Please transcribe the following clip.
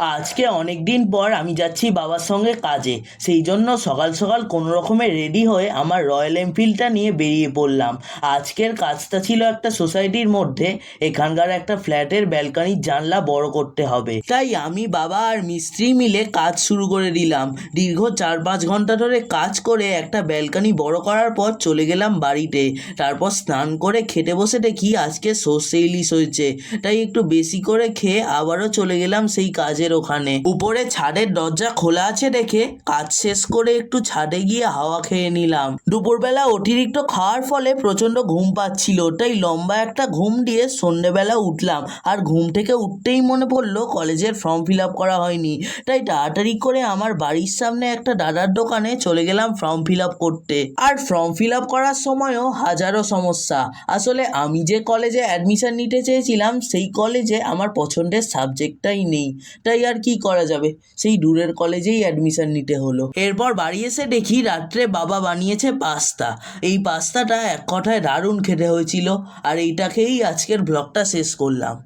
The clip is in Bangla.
আজকে অনেক দিন পর আমি যাচ্ছি বাবার সঙ্গে কাজে। সেই জন্য সকাল সকাল কোনো রকমে রেডি হয়ে আমার রয়্যাল এনফিল্ডটা নিয়ে বেরিয়ে পড়লাম। আজকের কাজটা ছিল একটা সোসাইটির মধ্যে। এখানকার একটা ফ্ল্যাটের ব্যালকনির জানলা বড় করতে হবে। তাই আমি বাবা আর মিস্ত্রি মিলে কাজ শুরু করে দিলাম। দীর্ঘ চার পাঁচ ঘণ্টা ধরে কাজ করে একটা ব্যালকনি বড় করার পর চলে গেলাম বাড়িতে। তারপর স্নান করে খেতে বসে দেখি আজকে সর্ষে ইলিশ হয়েছে। তাই একটু বেশি করে খেয়ে আবারও চলে গেলাম সেই কাজের ওখানে। উপরে ছাদের দরজা খোলা আছে দেখে কাজ শেষ করে একটু ছাদে গিয়ে হাওয়া খেয়ে নিলাম। দুপুরবেলা অতিরিক্ত খাওয়ার ফলে প্রচণ্ড ঘুম পাচ্ছিল, তাই লম্বা একটা ঘুম দিয়ে সন্ধেবেলা উঠলাম। আর ঘুম থেকে উঠতেই মনে পড়ল কলেজের ফর্ম ফিল আপ করা হয়নি। তাই তাড়াতাড়ি করে আমার বাড়ির সামনে একটা দাদার দোকানে চলে গেলাম ফর্ম ফিল আপ করতে। আর ফর্ম ফিল আপ করার সময়ও হাজারো সমস্যা। আসলে আমি যে কলেজে অ্যাডমিশন নিতে চেয়েছিলাম, সেই কলেজে আমার পছন্দের সাবজেক্টটাই নেই। তাই আর কি করা যাবে? সেই দূরের কলেজেই অ্যাডমিশন নিতে হলো। এরপর বাড়ি এসে দেখি রাত্রে বাবা বানিয়েছে পাস্তা। এই পাস্তাটা এক কথায় দারুণ খেতে হয়েছিল, আর এইটা খেয়েই আজকের ব্লগটা শেষ করলাম।